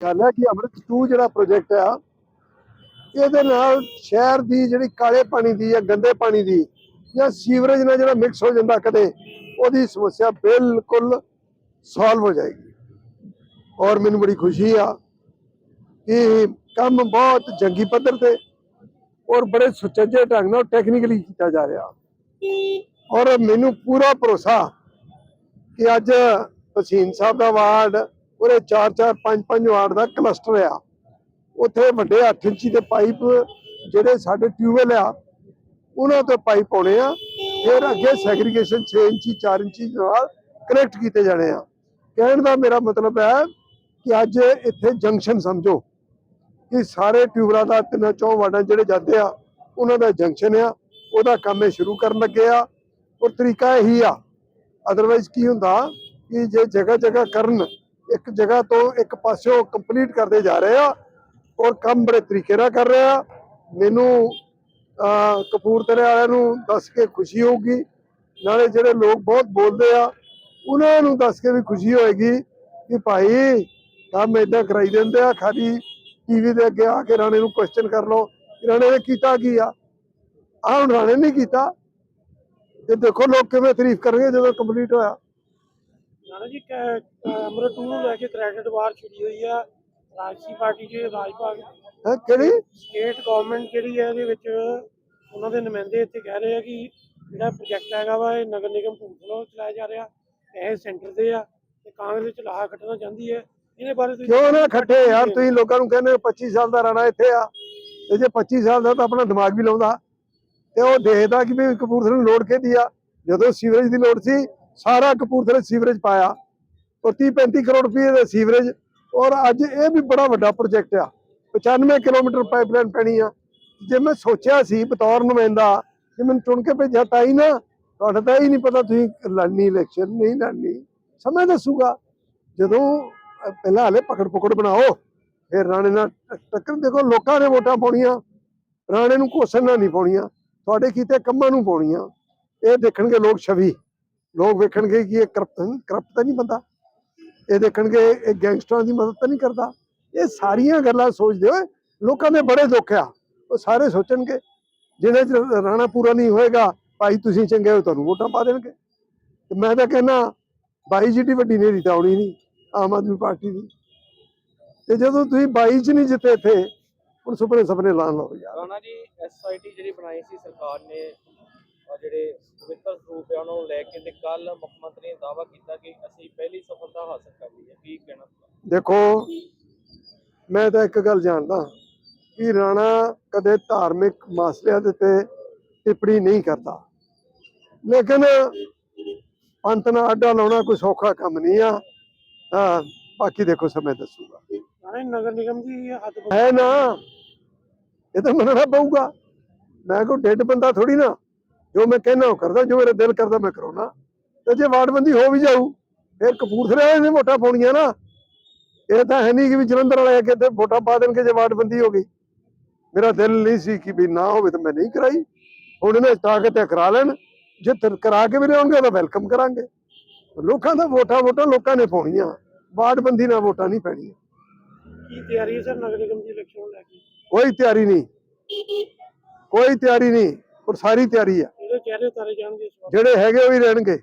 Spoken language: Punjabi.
ਗੱਲ ਹੈ ਕਿ ਅੰਮ੍ਰਿਤ 2 ਜਿਹੜਾ ਪ੍ਰੋਜੈਕਟ ਆ, ਇਹਦੇ ਨਾਲ ਸ਼ਹਿਰ ਦੀ ਜਿਹੜੀ ਕਾਲੇ ਪਾਣੀ ਦੀ ਜਾਂ ਗੰਦੇ ਪਾਣੀ ਦੀ ਜਾਂ ਸੀਵਰੇਜ ਨਾਲ ਜਿਹੜਾ ਮਿਕਸ ਹੋ ਜਾਂਦਾ ਕਦੇ, ਉਹਦੀ ਸਮੱਸਿਆ ਬਿਲਕੁਲ ਸੋਲਵ ਹੋ ਜਾਏਗੀ। ਔਰ ਮੈਨੂੰ ਬੜੀ ਖੁਸ਼ੀ ਆ ਕਿ ਕੰਮ ਬਹੁਤ ਜੰਗੀ ਪੱਧਰ ਤੇ ਔਰ ਬੜੇ ਸੁਚੱਜੇ ਢੰਗ ਨਾਲ ਟੈਕਨੀਕਲੀ ਕੀਤਾ ਜਾ ਰਿਹਾ। ਔਰ ਮੈਨੂੰ ਪੂਰਾ ਭਰੋਸਾ ਕਿ ਅੱਜ ਭਸੀਨ ਸਾਹਿਬ ਦਾ ਵਾਰਡ ਉਹਦੇ 4 4 5 5 ਵਾਰਡ ਦਾ ਕਲਸਟਰ ਆ। ਉੱਥੇ ਵੱਡੇ 8 ਇੰਚੀ ਦੇ ਪਾਈਪ ਜਿਹੜੇ ਸਾਡੇ ਟਿਊਬਵੈਲ ਆ, ਉਹਨਾਂ ਤੋਂ ਪਾਈਪ ਪਾਉਣੇ ਆ। ਫਿਰ ਅੱਗੇ ਸੈਗਰੀਗੇਸ਼ਨ 6 ਇੰਚੀ 4 ਇੰਚੀ ਨਾਲ ਕਨੈਕਟ ਕੀਤੇ ਜਾਣੇ ਆ। ਕਹਿਣ ਦਾ ਮੇਰਾ ਮਤਲਬ ਹੈ ਕਿ ਅੱਜ ਇੱਥੇ ਜੰਕਸ਼ਨ ਸਮਝੋ ਕਿ ਸਾਰੇ ਟਿਊਬਰਾਂ ਦਾ ਤਿੰਨਾਂ ਚੌਂ ਵਾਰਡਾਂ ਜਿਹੜੇ ਜਾਂਦੇ ਆ, ਉਹਨਾਂ ਦਾ ਜੰਕਸ਼ਨ ਆ। ਉਹਦਾ ਕੰਮ ਇਹ ਸ਼ੁਰੂ ਕਰਨ ਲੱਗੇ ਆ। ਔਰ ਤਰੀਕਾ ਇਹੀ ਆ। ਅਦਰਵਾਈਜ਼ ਕੀ ਹੁੰਦਾ ਕਿ ਜੇ ਜਗ੍ਹਾ ਜਗ੍ਹਾ ਕਰਨ ਇੱਕ ਜਗ੍ਹਾ ਤੋਂ ਇੱਕ ਪਾਸਿਓਂ ਕੰਪਲੀਟ ਕਰਦੇ ਜਾ ਰਹੇ ਆ ਔਰ ਕੰਮ ਬੜੇ ਤਰੀਕੇ ਨਾਲ ਕਰ ਰਹੇ ਆ। ਮੈਨੂੰ ਕਪੂਰਥਲੇ ਵਾਲਿਆਂ ਨੂੰ ਦੱਸ ਕੇ ਖੁਸ਼ੀ ਹੋਊਗੀ। ਨਾਲੇ ਜਿਹੜੇ ਲੋਕ ਬਹੁਤ ਬੋਲਦੇ ਆ, ਉਹਨਾਂ ਨੂੰ ਦੱਸ ਕੇ ਵੀ ਖੁਸ਼ੀ ਹੋਏਗੀ ਕਿ ਭਾਈ ਕੰਮ ਏਦਾਂ ਕਰਾਈ ਦਿੰਦੇ ਆ, ਖਾਲੀ ਟੀਵੀ ਦੇ ਅੱਗੇ ਆ ਕੇ ਰਾਣੇ ਨੂੰ ਕੁਐਸਚਨ ਕਰ ਲਓ ਰਾਣੇ ਨੇ ਕੀਤਾ ਕੀ ਆ? ਆਹ ਹੁਣ ਰਾਣੇ ਨੇ ਕੀਤਾ। ਤੇ ਦੇਖੋ ਲੋਕ ਕਿਵੇਂ ਤਾਰੀਫ ਕਰਨਗੇ ਜਦੋਂ ਕੰਪਲੀਟ ਹੋਇਆ। ਨਾਨਾ ਜੀ ਅਮਰ ਟੂ ਨੂੰ ਲੈ ਕੇ ਕ੍ਰੈਡਿਟ ਵਾਰ ਛਿੜੀ ਹੋਈ ਆ। ਰਾਜਸੀ ਪਾਰਟੀ ਦੇ ਰਾਜ ਭਾਗ ਹੈਂ, ਕਿਹੜੀ? ਸਟੇਟ ਗਵਰਨਮੈਂਟ ਜਿਹੜੀ ਹੈ ਇਹਦੇ ਵਿੱਚ ਉਹਨਾਂ ਦੇ ਨੁਮਾਇੰਦੇ ਇੱਥੇ ਕਹਿ ਰਹੇ ਆ ਕਿ ਜਿਹੜਾ ਪ੍ਰੋਜੈਕਟ ਹੈਗਾ ਵਾ ਇਹ ਨਗਰ ਨਿਗਮ ਭੂਤਲਾ ਚਲਾਇਆ ਜਾ ਰਿਹਾ। ਇਹ ਸੈਂਟਰ ਦੇ ਆ ਤੇ ਕਾਂਗਰਸ ਚਲਾ ਕੱਟਣਾ ਚਾਹੁੰਦੀ ਹੈ। ਇਹਦੇ ਬਾਰੇ ਤੁਸੀਂ ਕਿਉਂ ਨਾ ਖੱਟੇ ਯਾਰ? ਤੁਸੀਂ ਲੋਕਾਂ ਨੂੰ ਕਹਿੰਦੇ ਹੋ 25 ਸਾਲ ਦਾ ਰਾਣਾ ਇੱਥੇ ਆ। ਤੇ ਜੇ 25 ਸਾਲ ਦਾ ਤਾਂ ਆਪਣਾ ਦਿਮਾਗ ਵੀ ਲਾਉਂਦਾ। ਤੇ ਉਹ ਦੇਖਦਾ ਕਿ ਵੀ ਕਪੂਰਥਲੇ ਨੂੰ ਲੋੜ ਕਿਹਦੀ ਆ? ਜਦੋਂ ਸੀਵਰੇਜ ਦੀ ਲੋੜ ਸੀ ਸਾਰਾ ਕਪੂਰਥਲੇ ਸੀਵਰੇਜ ਪਾਇਆ ਔਰ 30 35 ਕਰੋੜ ਰੁਪਏ ਦਾ ਸੀਵਰੇਜ। ਔਰ ਅੱਜ ਇਹ ਵੀ ਬੜਾ ਵੱਡਾ ਪ੍ਰੋਜੈਕਟ ਆ। 95 ਕਿਲੋਮੀਟਰ ਪਾਈਪਲਾਈਨ ਪੈਣੀ ਆ। ਜੇ ਮੈਂ ਸੋਚਿਆ ਸੀ ਬਤੌਰ ਨੁਮਾਇੰਦਾ, ਜੇ ਮੈਨੂੰ ਚੁਣ ਕੇ ਭੇਜਿਆ ਤਾਂ ਹੀ ਨਾ, ਤੁਹਾਡਾ ਤਾਂ ਹੀ ਨਹੀਂ ਪਤਾ ਤੁਸੀਂ ਲੜਨੀ ਇਲੈਕਸ਼ਨ ਨਹੀਂ ਲੜਨੀ ਸਮੇਂ ਦੱਸੂਗਾ। ਜਦੋਂ ਪਹਿਲਾਂ ਹਲੇ ਪਕੜ ਪਕੜ ਬਣਾਓ, ਫਿਰ ਰਾਣੇ ਨਾਲ ਟੱਕਰ ਦੇਖੋ, ਲੋਕਾਂ ਨੇ ਵੋਟਾਂ ਪਾਉਣੀਆਂ, ਰਾਣੇ ਨੂੰ ਕੋਸਣ ਨਾਲ ਨਹੀਂ ਪਾਉਣੀਆਂ, ਤੁਹਾਡੇ ਕੀਤੇ ਕੰਮਾਂ ਨੂੰ ਪਾਉਣੀਆਂ। ਇਹ ਦੇਖਣਗੇ ਲੋਕ ਛਵੀ। ਲੋਕ ਵੇਖਣਗੇ ਕਿ ਇਹ ਕਰਪਟ ਕਰਪਟ ਤਾਂ ਨਹੀਂ ਬੰਦਾ। ਇਹ ਦੇਖਣਗੇ, ਇਹ ਗੈਂਗਸਟਰਾਂ ਦੀ ਮਦਦ ਤਾਂ ਨਹੀਂ ਕਰਦਾ। ਇਹ ਸਾਰੀਆਂ ਗੱਲਾਂ ਸੋਚਦੇ ਹੋਏ ਲੋਕਾਂ ਦੇ ਬੜੇ ਦੁੱਖ ਆ। ਉਹ ਸਾਰੇ ਸੋਚਣਗੇ ਜਿਹਨੇ ਚ ਰਾਣਾ ਪੂਰਾ ਨਹੀਂ ਹੋਏਗਾ, ਭਾਈ ਤੁਸੀਂ ਚੰਗੇ ਹੋ, ਤੁਹਾਨੂੰ ਵੋਟਾਂ ਪਾ ਦੇਣਗੇ। ਤੇ ਮੈਂ ਤਾਂ ਕਹਿੰਦਾ, ਬਾਈ ਜਿੱਡੀ ਵੱਡੀ ਨੇਰੀ ਤਾਂ ਆਉਣੀ ਨਹੀਂ, ਆਮ ਆਦਮੀ ਪਾਰਟੀ ਦੀ। ਤੇ ਜਦੋਂ ਤੁਸੀਂ ਬਾਈ ਚ ਨਹੀਂ ਜਿੱਤੇ ਇੱਥੇ, ਹੁਣ ਸੁਪਨੇ ਸੁਪਨੇ ਲਾਣ ਲਓ ਯਾਰ। ਰਾਣਾ ਜੀ ਐਸਆਈਟੀ ਜਿਹੜੀ ਬਣਾਈ ਸੀ ਸਰਕਾਰ ਨੇ ਜਿਹੜੇ ਪਵਿੱਤਰ ਸਰੂਪ ਹੈ ਉਹਨਾਂ ਨੂੰ ਲੈ ਕੇ ਤੇ ਕੱਲ ਮੁੱਖ ਮੰਤਰੀ ਨੇ ਦਾਅਵਾ ਕੀਤਾ ਕਿ ਅਸੀਂ ਪਹਿਲੀ ਸਫਲਤਾ ਹਾਸਲ ਕਰ ਲਈ ਹੈ। ਕੀ ਕਹਿਣਾ? ਦੇਖੋ ਮੈਂ ਤਾਂ ਇੱਕ ਗੱਲ ਜਾਣਦਾ ਕਿ ਰਾਣਾ ਕਦੇ ਧਾਰਮਿਕ ਮਸਲਿਆਂ ਦੇ ਤੇ ਟਿੱਪਣੀ ਨਹੀਂ ਕਰਦਾ। ਲੇਕਿਨ ਪੰਥ ਨਾਲ ਅੱਡਾ ਲਾਉਣਾ ਕੋਈ ਸੌਖਾ ਕੰਮ ਨਹੀਂ ਆ। ਹਾਂ ਬਾਕੀ ਦੇਖੋ ਸਮੇਂ ਦੱਸੂਗਾ। ਨਾਲੇ ਨਗਰ ਨਿਗਮ ਦੀ ਹੱਦ ਹੈ ਨਾ। ਇਹ ਤਾਂ ਮੰਨਣਾ ਪਊਗਾ। ਮੈਂ ਕੋਈ ਡੈਡ ਬੰਦਾ ਥੋੜੀ ਨਾ। ਜੋ ਮੈਂ ਕਹਿਣਾ ਉਹ ਕਰਦਾ ਜੋ ਮੇਰਾ ਦਿਲ ਕਰਦਾ ਮੈਂ ਕਰਾਉਣਾ। ਤੇ ਜੇ ਵਾਰਡਬੰਦੀ ਹੋ ਵੀ ਜਾਊ ਫਿਰ ਕਪੂਰਥਲੇ ਵਾਲੇ ਨੇ ਵੋਟਾਂ ਪਾਉਣੀਆਂ ਨਾ। ਇਹ ਤਾਂ ਹੈ ਨਹੀਂ ਕਿ ਵੀ ਜਲੰਧਰ ਵਾਲੇ ਅੱਗੇ ਤੇ ਵੋਟਾਂ ਪਾ ਦੇਣਗੇ ਜੇ ਵਾਰਡਬੰਦੀ ਹੋ ਗਈ। ਮੇਰਾ ਦਿਲ ਨਹੀਂ ਸੀ ਕਿ ਵੀ ਨਾ ਹੋਵੇ ਤਾਂ ਮੈਂ ਨਹੀਂ ਕਰਾਈ। ਹੁਣ ਇਹਨੇ ਤਾਕਤ ਤੇ ਕਰਾ ਲੈਣ। ਜੇ ਤਰ ਕਰਾ ਕੇ ਵੀ ਲਿਆਉਣਗੇ ਤਾਂ ਵੈਲਕਮ ਕਰਾਂਗੇ। ਲੋਕਾਂ ਦਾ ਵੋਟਾਂ ਵੋਟਾਂ ਲੋਕਾਂ ਨੇ ਪਾਉਣੀਆਂ। ਵਾਰਡਬੰਦੀ ਨਾਲ ਵੋਟਾਂ ਨਹੀਂ ਪੈਣੀਆਂ। ਕੀ ਤਿਆਰੀ ਹੈ ਸਰ ਨਗਰ ਨਿਗਮ ਦੀ ਇਲੈਕਸ਼ਨ ਨੂੰ ਲੈ ਕੇ? ਕੋਈ ਤਿਆਰੀ ਨਹੀਂ। ਕੋਈ ਤਿਆਰੀ ਨਹੀਂ। ਔਰ ਸਾਰੀ ਤਿਆਰੀ ਇਹਦੇ ਚਿਹਰੇ ਉਤਾਰੇ ਜਾਣਗੇ ਇਸ ਵਾਰ। ਜਿਹੜੇ ਹੈਗੇ ਉਹ ਹੀ ਰਹਿਣਗੇ।